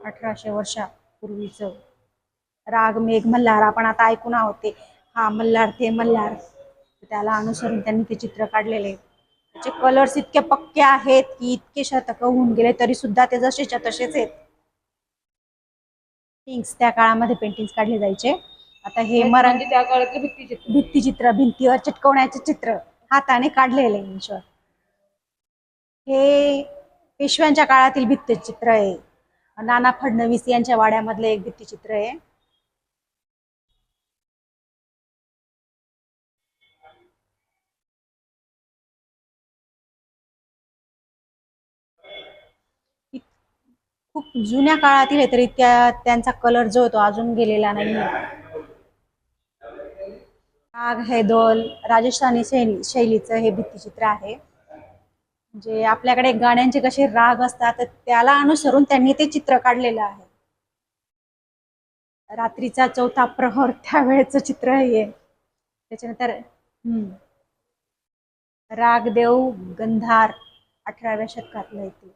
अठराशे वर्षापूर्वीचं राग मेघ मल्हार आपण आता ऐकून आहोत ते. हा मल्हार ते मल्हार. त्याला अनुसरून त्यांनी ते चित्र काढलेले. त्याचे कलर्स इतके पक्के आहेत की इतके शतक होऊन गेले तरी सुद्धा ते जसेच्या तसेच आहेत. पेंटिंग्स त्या काळामध्ये पेंटिंग्स काढले जायचे. आता हे म्हणजे त्या काळातले भित्तीचित्र भित्तिचित्र भिंतीवर चिटकवण्याचे चित्र हाताने काढलेले ईश्वर हे पेशव्यांच्या काळातील भित्तिचित्र आहे. नाना फडणवीस यांच्या वाड्यामधलं एक भित्तिचित्र आहे. खूप जुन्या काळातील आहे तरी त्या त्यांचा कलर जो होतो तो अजून गेलेला नाही आग हे दोल राजस्थानी शैली शैलीचं हे भित्तिचित्र आहे. म्हणजे आपल्याकडे गाण्यांचे कसे राग असतात त्याला अनुसरून त्यांनी ते चित्र काढलेलं आहे. रात्रीचा चौथा प्रहर त्यावेळेचं चित्र हे आहे. त्याच्यानंतर हम्म. रागदेव गंधार अठराव्या शतकातलं येते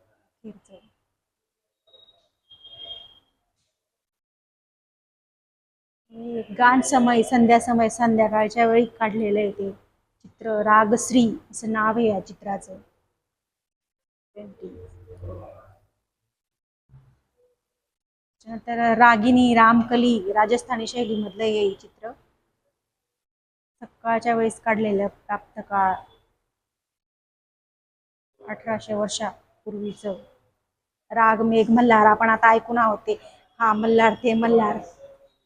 गान समय संध्या समय संध्याकाळच्या वेळी काढलेलं आहे ते चित्र. रागश्री असं नाव आहे या चित्राचं. पेंटिंग त्याच्यानंतर रागिनी रामकली राजस्थानी शैलीमधलं हे चित्र सकाळच्या वेळेस काढलेलं प्राप्त काळ. अठराशे वर्षापूर्वीच राग मेघ मल्हार. आपण आता ऐकून आहोत ते. हा मल्हार ते मल्हार.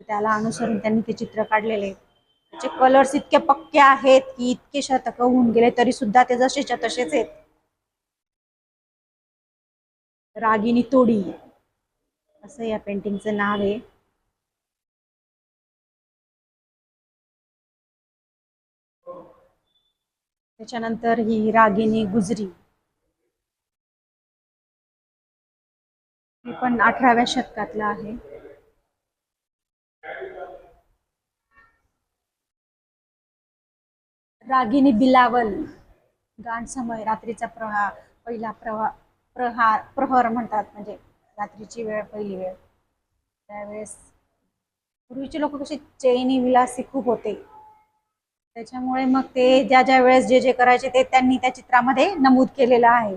त्याला अनुसरून त्यांनी ते चित्र काढलेले. त्याचे कलर्स इतके पक्के आहेत की इतके शतक होऊन गेले तरी सुद्धा ते जसेच्या तसेच आहेत. रागिनी तोडी. असं या पेंटिंगचं नाव आहे. त्याच्यानंतर ही रागिनी गुजरी. हे पण अठराव्या शतकातलं आहे. रागिनी बिलावल. गाण समय रात्रीचा प्रवाह पहिला प्रवाह. प्रहार प्रहर म्हणतात म्हणजे रात्रीची वेळ पहिली वेळ. त्यावेळेस पूर्वीचे लोक कसे चैनी विलासी खूप होते. त्याच्यामुळे मग ते ज्या ज्या वेळेस जे जे करायचे ते त्यांनी त्या चित्रामध्ये नमूद केलेलं आहे.